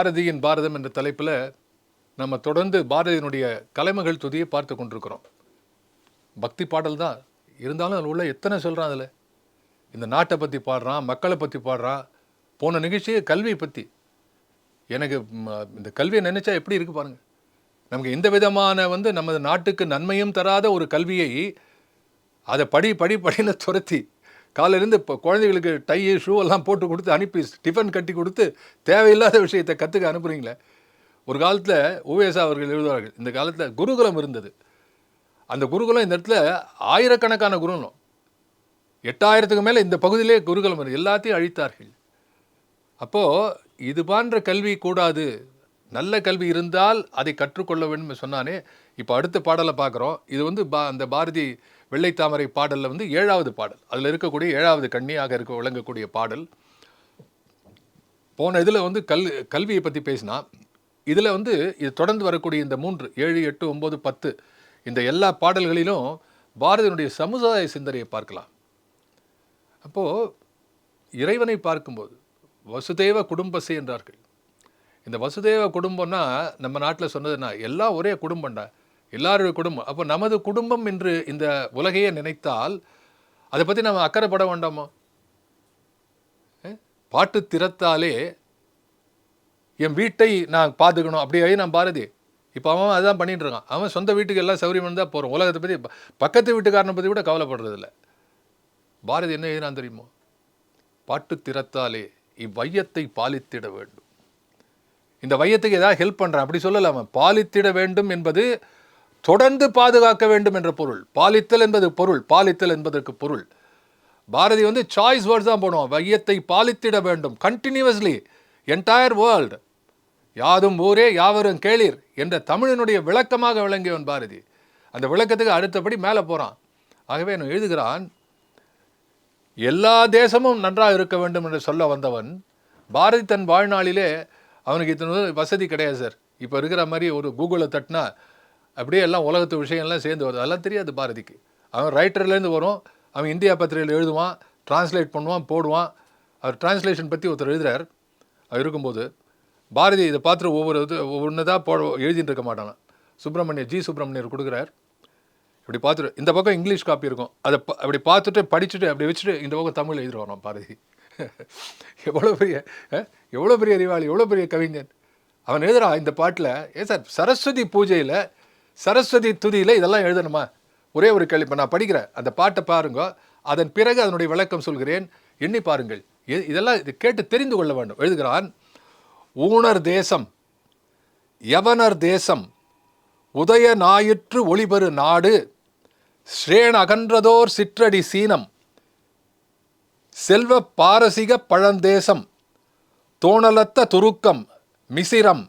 பாரதியின் பாரதம் என்ற தலைப்பில் நம்ம தொடர்ந்து பாரதியினுடைய கலைமகள் துதியை பார்த்து கொண்டிருக்கிறோம். பக்தி பாடல் தான். இருந்தாலும் அதில் உள்ள எத்தனை சொல்கிறான் அதில்? இந்த நாட்டை பற்றி பாடுறான் மக்களை பற்றி பாடுறான் போன நிகழ்ச்சியே கல்வியை பற்றி எனக்கு இந்த கல்வியை நினச்சா எப்படி இருக்கு பாருங்கள் நமக்கு எந்த விதமான வந்து நமது நாட்டுக்கு நன்மையும் தராத ஒரு கல்வியை அதை படி படி படின்னு துரத்தி காலையிலேருந்து இப்போ குழந்தைகளுக்கு டை ஷூ எல்லாம் போட்டு கொடுத்து அனுப்பி டிஃபன் கட்டி கொடுத்து தேவையில்லாத விஷயத்தை கற்றுக்க அனுப்புகிறீங்களே ஒரு காலத்தில் ஓவேசா அவர்கள் எழுதுவார்கள் இந்த காலத்தில் குருகுலம் இருந்தது. அந்த குருகுலம் இந்த இடத்துல ஆயிரக்கணக்கான குருகுலம் எட்டாயிரத்துக்கு மேலே இந்த பகுதியிலே குருகுலம் இருக்கு எல்லாத்தையும் அழித்தார்கள். அப்போது இது போன்ற கல்வி கூடாது நல்ல கல்வி இருந்தால் அதை கற்றுக்கொள்ள வேண்டும் சொன்னானே. இப்போ அடுத்த பாடலை பார்க்குறோம். இது வந்து பா அந்த பாரதி வெள்ளை தாமரை பாடலில் வந்து ஏழாவது பாடல். அதில் இருக்கக்கூடிய ஏழாவது கண்ணியாக இருக்க விளங்கக்கூடிய பாடல். போன இதில் வந்து கல் கல்வியை பற்றி பேசினா இதில் வந்து இது தொடர்ந்து வரக்கூடிய இந்த மூன்று ஏழு எட்டு ஒம்பது பத்து இந்த எல்லா பாடல்களிலும் பாரதியினுடைய சமுதாய சிந்தனையை பார்க்கலாம். அப்போது இறைவனை பார்க்கும்போது வசுதேவ குடும்பசை என்றார்கள். இந்த வசுதேவ குடும்பம்னா நம்ம நாட்டில் சொன்னதுன்னா எல்லாம் ஒரே குடும்பம்டா. எல்லாருடைய குடும்பம். அப்போ நமது குடும்பம் என்று இந்த உலகையே நினைத்தால் அதை பற்றி நம்ம அக்கறைப்பட வேண்டாமா? பாட்டு திறத்தாலே என் வீட்டை நான் பார்த்துக்கணும் அப்படியே நான் பாரதி. இப்போ அவன் அதான் பண்ணிட்டு இருக்கான். அவன் சொந்த வீட்டுக்கு எல்லாம் சௌகரியம் தான் போகிறோம் உலகத்தை பற்றி பக்கத்து வீட்டுக்காரனை பற்றி கூட கவலைப்படுறதில்ல. பாரதி என்ன எழுதினான் தெரியுமோ? பாட்டு திறத்தாலே இவ்வையத்தை பாலித்திட வேண்டும். இந்த வையத்துக்கு ஏதாவது ஹெல்ப் பண்ணுறான் அப்படி சொல்லலாம. பாலித்திட வேண்டும் என்பது தொடர்ந்து பாதுகாக்க வேண்டும் என்ற பொருள். பாலித்தல் என்பது பொருள் பாலித்தல் என்பதற்கு பொருள். பாரதி வந்து சாய்ஸ் வேர்ட்ஸ் தான் போனோம் வையத்தை பாலித்திட வேண்டும் கண்டினியூவஸ்லி என்டையர் வேர்ல்டு யாதும் ஊரே யாவரும் கேளீர் என்ற தமிழினுடைய விளக்கமாக விளங்கியவன் பாரதி. அந்த விளக்கத்துக்கு அடுத்தபடி மேலே போகிறான் ஆகவே நான் எழுதுகிறான் எல்லா தேசமும் நன்றாக இருக்க வேண்டும் என்று சொல்ல வந்தவன் பாரதி தன் வாழ்நாளிலே அவனுக்கு இத்தனை வசதி கிடையாது சார். இப்போ இருக்கிற மாதிரி ஒரு கூகுளில் தட்டினா அப்படியே எல்லாம் உலகத்து விஷயம்லாம் சேர்ந்து வருது. அதெல்லாம் தெரியாது பாரதிக்கு. அவன் ரைட்டர்லேருந்து வரும். அவன் இந்தியா பத்திரிகையில் எழுதுவான் டிரான்ஸ்லேட் பண்ணுவான் போடுவான். அவர் டிரான்ஸ்லேஷன் பற்றி ஒருத்தர் எழுதுறார். அவர் இருக்கும்போது பாரதி இதை பார்த்துட்டு ஒவ்வொரு இது ஒவ்வொன்று தான் போட எழுதிட்டு இருக்க மாட்டாங்க சுப்பிரமணியர் ஜி. சுப்பிரமணியர் கொடுக்குறார். இப்படி பார்த்துட்டு இந்த பக்கம் இங்கிலீஷ் காப்பி இருக்கும். அதை அப்படி பார்த்துட்டு படிச்சுட்டு அப்படி வச்சுட்டு இந்த பக்கம் தமிழ் எழுதிடுவான் பாரதி. எவ்வளோ பெரிய எவ்வளோ பெரிய அறிவாளி எவ்வளோ பெரிய கவிஞன்? அவன் எழுதுறான் இந்த பாட்டில் ஏன் சார் சரஸ்வதி பூஜையில் சரஸ்வதி துதியில் இதெல்லாம் எழுதணுமா? ஒரே ஒரு கேள்வி இப்போ நான் படிக்கிறேன். அந்த பாட்டை பாருங்க. அதன் பிறகு அதனுடைய விளக்கம் சொல்கிறேன். எண்ணி பாருங்கள். இதெல்லாம் இது கேட்டு தெரிந்து கொள்ள வேண்டும். எழுதுகிறான் ஊனர் தேசம் யவனர் தேசம் உதய ஞாயிற்று ஒளிபெறு நாடு ஸ்ரேன் அகன்றதோர் சிற்றடி சீனம் செல்வ பாரசீக பழந்தேசம் தோணலத்த துருக்கம் மிசிரம்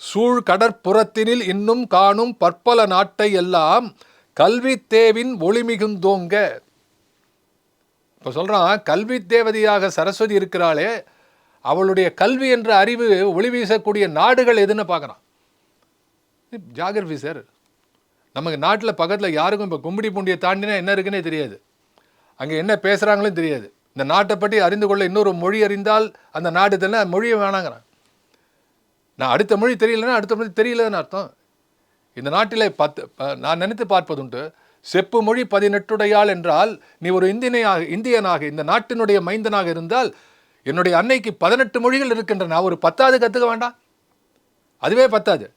சூழ்கடற்புறத்தினில் இன்னும் காணும் பற்பல நாட்டை எல்லாம் கல்வித்தேவின் ஒளிமிகுந்தோங்க இப்போ சொல்கிறான் கல்வி தேவதையாக சரஸ்வதி இருக்கிறாளே அவளுடைய கல்வி என்ற அறிவு ஒளி வீசக்கூடிய நாடுகள் எதுன்னு பார்க்குறான். ஜாகிரபி சார் நமக்கு நாட்டில் பக்கத்தில் யாருக்கும் இப்போ கும்பிடி பூண்டியை தாண்டினா என்ன இருக்குன்னே தெரியாது. அங்கே என்ன பேசுகிறாங்களும் தெரியாது. இந்த நாட்டை பற்றி அறிந்து கொள்ள இன்னொரு மொழி அறிந்தால் அந்த நாடு தெரியல மொழியை வேணாங்கிறான் நான் அடுத்த மொழி தெரியலன்னா அடுத்த மொழி தெரியலன்னு அர்த்தம். இந்த நாட்டிலே பத்து ப- நான் நினைத்து பார்ப்பதுண்டு செப்பு மொழி பதினெட்டுடையாள் என்றால் நீ ஒரு இந்தியனாக இந்தியனாக இந்த நாட்டினுடைய மைந்தனாக இருந்தால் என்னுடைய அன்னைக்கு பதினெட்டு மொழிகள் இருக்கின்றன. நான் ஒரு பத்தாவது கற்றுக்க வேண்டாம். அதுவே பத்தாது.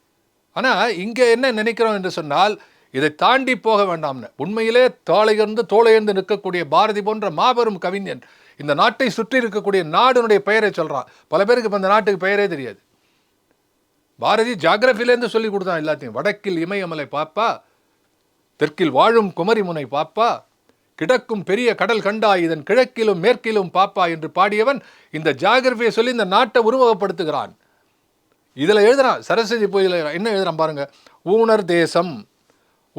ஆனால் இங்கே என்ன நினைக்கிறோம் என்று சொன்னால் இதை தாண்டி போக வேண்டாம்னு. உண்மையிலே தோளையர்ந்து தோளையர்ந்து நிற்கக்கூடிய பாரதி போன்ற மாபெரும் கவிஞன் இந்த நாட்டை சுற்றி இருக்கக்கூடிய நாடுனுடைய பெயரை சொல்கிறான் பல பேருக்கு இப்போ இந்த நாட்டுக்கு பெயரே தெரியாது. பாரதி ஜாகிரபிலேருந்து சொல்லி கொடுத்தான் எல்லாத்தையும். வடக்கில் இமயமலை பாப்பா தெற்கில் வாழும் குமரி முனை பாப்பா கிடக்கும் பெரிய கடல் கண்டா இதன் கிழக்கிலும் மேற்கிலும் பாப்பா என்று பாடியவன் இந்த ஜாகிரபியை சொல்லி இந்த நாட்டை உருவகப்படுத்துகிறான். இதில் எழுதுறான் சரஸ்வதி பூஜையில் என்ன எழுதுறான் பாருங்க. ஊனர் தேசம்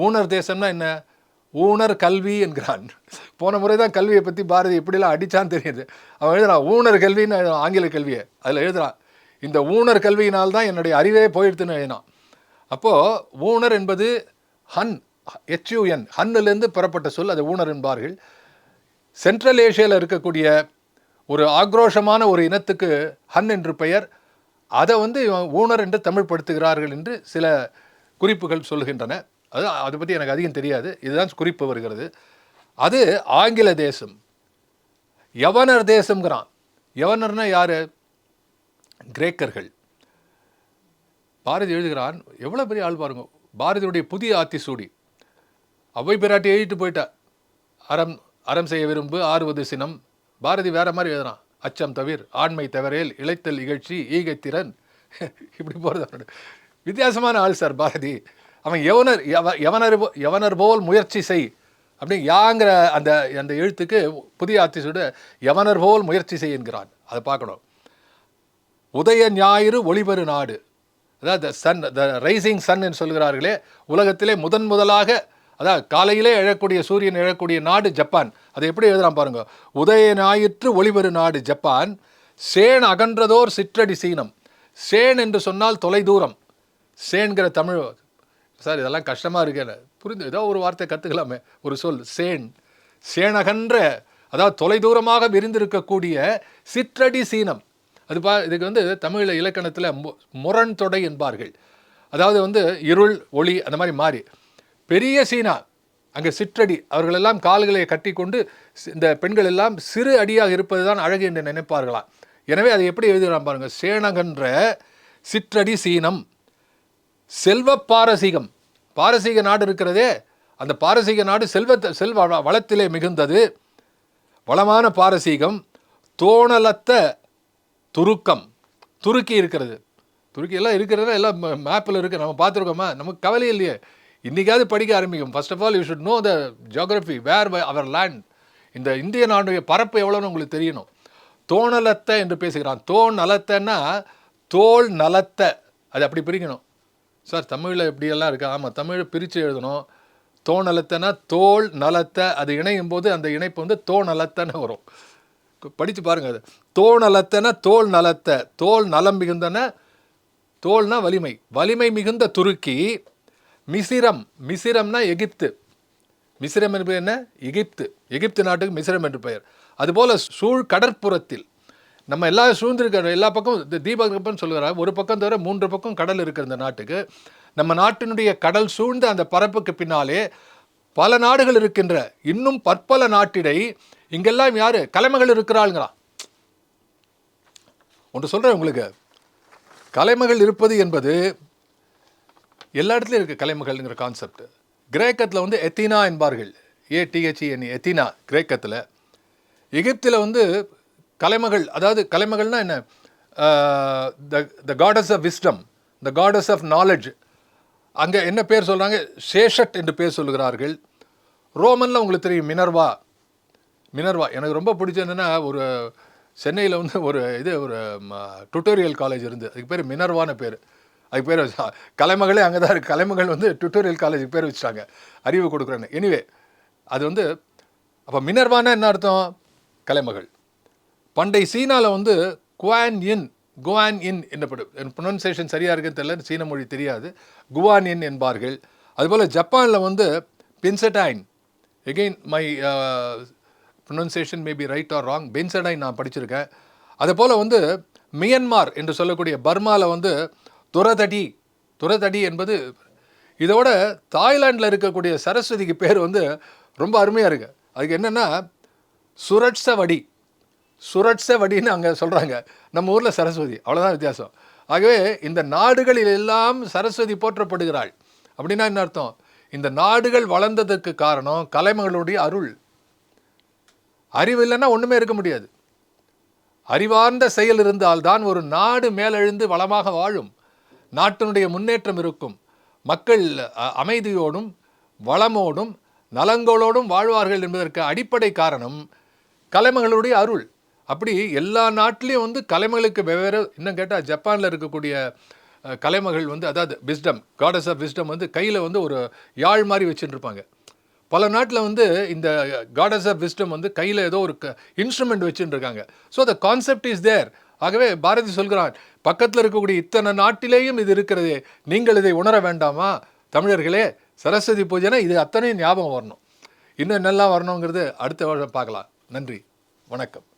ஊனர் தேசம்னா என்ன? ஊனர் கல்வி என்கிறான். போன முறை தான் கல்வியை பற்றி பாரதி எப்படிலாம் அடித்தான்னு தெரியுது. அவன் எழுதுறான் ஊனர் கல்வின்னு ஆங்கில கல்வியை. அதில் எழுதுறான் இந்த ஊனர் கல்வியினால் தான் என்னுடைய அறிவே போயிடுத்துன்னு எழுதினான். அப்போது ஊனர் என்பது ஹன் ஹெச்யூஎன் ஹன்னிலேருந்து பெறப்பட்ட சொல் அது ஊனர் என்பார்கள். சென்ட்ரல் ஏஷியாவில் இருக்கக்கூடிய ஒரு ஆக்ரோஷமான ஒரு இனத்துக்கு ஹன் என்று பெயர். அதை வந்து இவன் ஊனர் என்று தமிழ்படுத்துகிறார்கள் என்று சில குறிப்புகள் சொல்கின்றன அது அதை பற்றி எனக்கு அதிகம் தெரியாது. இதுதான் குறிப்பு வருகிறது. அது ஆங்கில தேசம். யவனர் தேசம்ங்கிறான். யவனர்னா யார்? கிரேக்கர்கள். பாரதி எழுதுகிறான் எவ்வளோ பெரிய ஆள் பாருங்க. பாரதியுடைய புதிய ஆத்திசூடி அவை பிராட்டி எழுதிட்டு போயிட்டா. அறம் அறம் செய்ய விரும்பு ஆறுவது சினம். பாரதி வேற மாதிரி எழுதுறான். அச்சம் தவிர் ஆண்மை தவறேல் இழைத்தல் இகழ்ச்சி ஈகைத்திறன். இப்படி போகிறது வித்தியாசமான ஆள் சார் பாரதி. அவன் யவனர் யவ- யவனர் யவனர் போல் முயற்சி செய். அப்படி யாங்கிற அந்த அந்த எழுத்துக்கு புதிய ஆத்திசூடு யவனர் போல் முயற்சி செய் என்கிறான். அதை பார்க்கணும். உதய ஞாயிறு ஒளிபெரு நாடு. அதாவது சன் த ரைசிங் சன் என்று சொல்கிறார்களே உலகத்திலே முதன் முதலாக அதாவது காலையிலே எழக்கூடிய சூரியன் எழக்கூடிய நாடு ஜப்பான். அதை எப்படி எழுதுறான் பாருங்க. உதய ஞாயிற்று ஒளிபெரு நாடு ஜப்பான். சேன் அகன்றதோர் சிற்றடி சீனம். சேன் என்று சொன்னால் தொலைதூரம். சேன்கிற தமிழ் சார் இதெல்லாம் கஷ்டமாக இருக்கேன் புரிந்து ஏதோ ஒரு வார்த்தை கற்றுக்கலாமே ஒரு சொல் சேன். சேனகன்ற அதாவது தொலைதூரமாக விரிந்திருக்கக்கூடிய சிற்றடி சீனம். அது பா இதுக்கு வந்து தமிழ் இலக்கணத்தில் மு முரண் தொடை என்பார்கள். அதாவது வந்து இருள் ஒளி அந்த மாதிரி மாறி. பெரிய சீனா அங்கே சிற்றடி அவர்களெல்லாம் கால்களை கட்டி கொண்டு இந்த பெண்கள் எல்லாம் சிறு அடியாக இருப்பது தான் அழகு என்று நினைப்பார்களாம். எனவே அதை எப்படி எழுதுகிறான் பாருங்கள் சேனகன்ற சிற்றடி சீனம். செல்வ பாரசீகம். பாரசீக நாடு இருக்கிறதே அந்த பாரசீக நாடு செல்வ செல்வ வளத்திலே மிகுந்தது. வளமான பாரசீகம் தோணலத்த துருக்கம். துருக்கி இருக்கிறது. துருக்கி எல்லாம் இருக்கிறது? எல்லாம் மேப்பில் இருக்குது நம்ம பார்த்துருக்கோமா? நமக்கு கவலை இல்லையே. இன்றைக்காவது படிக்க ஆரம்பிக்கும். First of all you should know the geography where our land இந்த இந்திய நாடுடைய பரப்பு எவ்வளோன்னு உங்களுக்கு தெரியணும். தோணலத்தை என்று பேசுகிறான். தோன் நலத்தைன்னா தோல் நலத்தை. அது அப்படி பிரிக்கணும். சார் தமிழில் இப்படியெல்லாம் இருக்குது ஆமாம் தமிழை பிரித்து எழுதணும். தோணலத்தனா தோல் நலத்தை அது இணையும் போது அந்த இணைப்பு வந்து தோணலத்தன்னு வரும். படித்து பாருங்கள் அது. தோணலத்தன தோல் நலத்தை தோல் நலம் மிகுந்தன தோல்னா வலிமை. வலிமை மிகுந்த துருக்கி மிசிரம் மிசிரம்னா எகிப்து. மிசிரம் என்பது என்ன? எகிப்து. எகிப்து நாட்டுக்கு மிசிரம் என்று பெயர். அதுபோல் சூழ் கடற்புறத்தில் நம்ம எல்லா சூழ்ந்திருக்கிற எல்லா பக்கம் இந்த சொல்கிறார் ஒரு பக்கம் தவிர மூன்று பக்கம் கடல் இருக்கிற இந்த நாட்டுக்கு. நம்ம நாட்டினுடைய கடல் சூழ்ந்த அந்த பரப்புக்கு பின்னாலே பல நாடுகள் இருக்கின்ற இன்னும் பற்பல நாட்டிடை இங்கெல்லாம் யார்? கலைமகள் இருக்கிறாளுங்களா ஒன்று சொல்கிறேன் உங்களுக்கு. கலைமகள் இருப்பது என்பது எல்லா இடத்துலையும் இருக்குது கலைமகள்ங்கிற கான்செப்ட் கிரேக்கத்தில் வந்து எத்தினா என்பார்கள். ஏடிஹெச்இஎன் எத்தினா கிரேக்கத்தில். எகிப்தில் வந்து கலைமகள் அதாவது கலைமகள்னா என்ன? The the goddess of wisdom the goddess of knowledge அங்கே என்ன பேர் சொல்கிறாங்க சேஷட் என்று பேர் சொல்லுகிறார்கள். ரோமனில் உங்களுக்கு தெரியும் மினர்வா. மினர்வா. எனக்கு ரொம்ப பிடிச்சது என்னென்னா ஒரு சென்னையில் வந்து ஒரு இது ஒரு டுட்டோரியல் காலேஜ் இருந்து அதுக்கு பேர் மினர்வான பேர். அதுக்கு பேர் வச்சா கலைமகளே அங்கே தான் இருக்குது கலைமகள் வந்து டுட்டோரியல் காலேஜுக்கு பேர் வச்சுட்டாங்க. அறிவு கொடுக்குறேன்னு. எனிவே அது வந்து அப்போ மினர்வானா என்ன அர்த்தம்? கலைமகள். பண்டை சீனாவில் வந்து குவான் இன் குவான் இன் என்னப்படும்? ப்ரொனன்சியேஷன் சரியாக இருக்குன்னு தெரியல சீன மொழி தெரியாது. குவான் இன் என்பார்கள். அதுபோல் ஜப்பானில் வந்து Benzaiten. Again my pronunciation maybe right or wrong Benzaiten நான் படிச்சிருக்கேன். அதே போல் வந்து மியன்மார் என்று சொல்லக்கூடிய பர்மாவில் வந்து துரதடி. துரதடி என்பது இதோட தாய்லாண்டில் இருக்கக்கூடிய சரஸ்வதிக்கு பேர் வந்து ரொம்ப அருமையாக இருக்குது அதுக்கு என்னென்னா சுரட்சவடி. சுரட்ச வடின்னு அங்கே சொல்கிறாங்க நம்ம ஊரில் சரஸ்வதி. அவ்வளோதான் வித்தியாசம். ஆகவே இந்த நாடுகளில் எல்லாம் சரஸ்வதி போற்றப்படுகிறாள். அப்படின்னா என்ன அர்த்தம்? இந்த நாடுகள் வளர்ந்ததுக்கு காரணம் கலைமகளுடைய அருள். அறிவு இல்லைன்னா ஒன்றுமே இருக்க முடியாது. அறிவார்ந்த செயல் இருந்தால்தான் ஒரு நாடு மேலெழுந்து வளமாக வாழும். நாட்டினுடைய முன்னேற்றம் இருக்கும். மக்கள் அ- அமைதியோடும் வளமோடும் நலங்களோடும் வாழ்வார்கள் என்பதற்கு அடிப்படை காரணம் கலைமகளுடைய அருள். அப்படி எல்லா நாட்டிலையும் வந்து கலைமகளுக்கு வெவ்வேறு இன்னும் கேட்டால் ஜப்பானில் இருக்கக்கூடிய கலைமகள் வந்து அதாவது விஸ்டம் காடஸ் ஆஃப் விஸ்டம் வந்து கையில் வந்து ஒரு யாழ் மாதிரி வச்சுட்டு இருப்பாங்க பல நாட்டில் வந்து இந்த காடஸ் ஆஃப் விஸ்டம் வந்து கையில் ஏதோ ஒரு இன்ஸ்ட்ருமெண்ட் வச்சுட்டு so the concept is there ஆகவே பாரதி சொல்கிறான் பக்கத்தில் இருக்கக்கூடிய இத்தனை நாட்டிலேயும் இது இருக்கிறது. நீங்கள் இதை உணர வேண்டாமா? தமிழர்களே சரஸ்வதி பூஜைனா இது அத்தனையும் ஞாபகம் வரணும். இன்னும் நல்லா வரணுங்கிறது அடுத்த வருஷம் பார்க்கலாம். நன்றி. வணக்கம்.